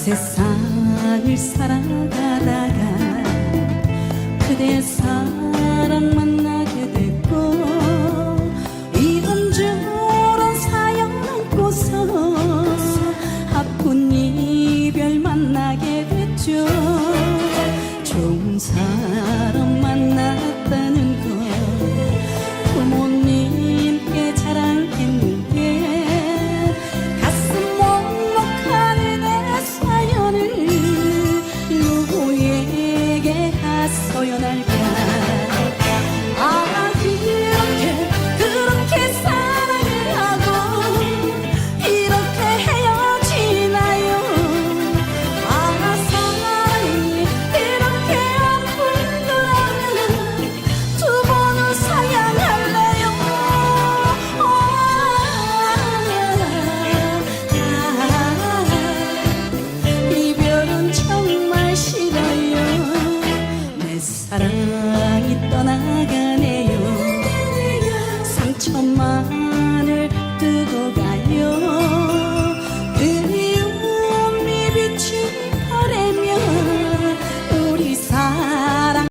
세상을 살아가다가 그대 사랑 만나게 됐고 이혼주란 사연 안고서 아픈 이별 만나게 됐죠. 좋은 사람 oyun erken 사랑이 떠나간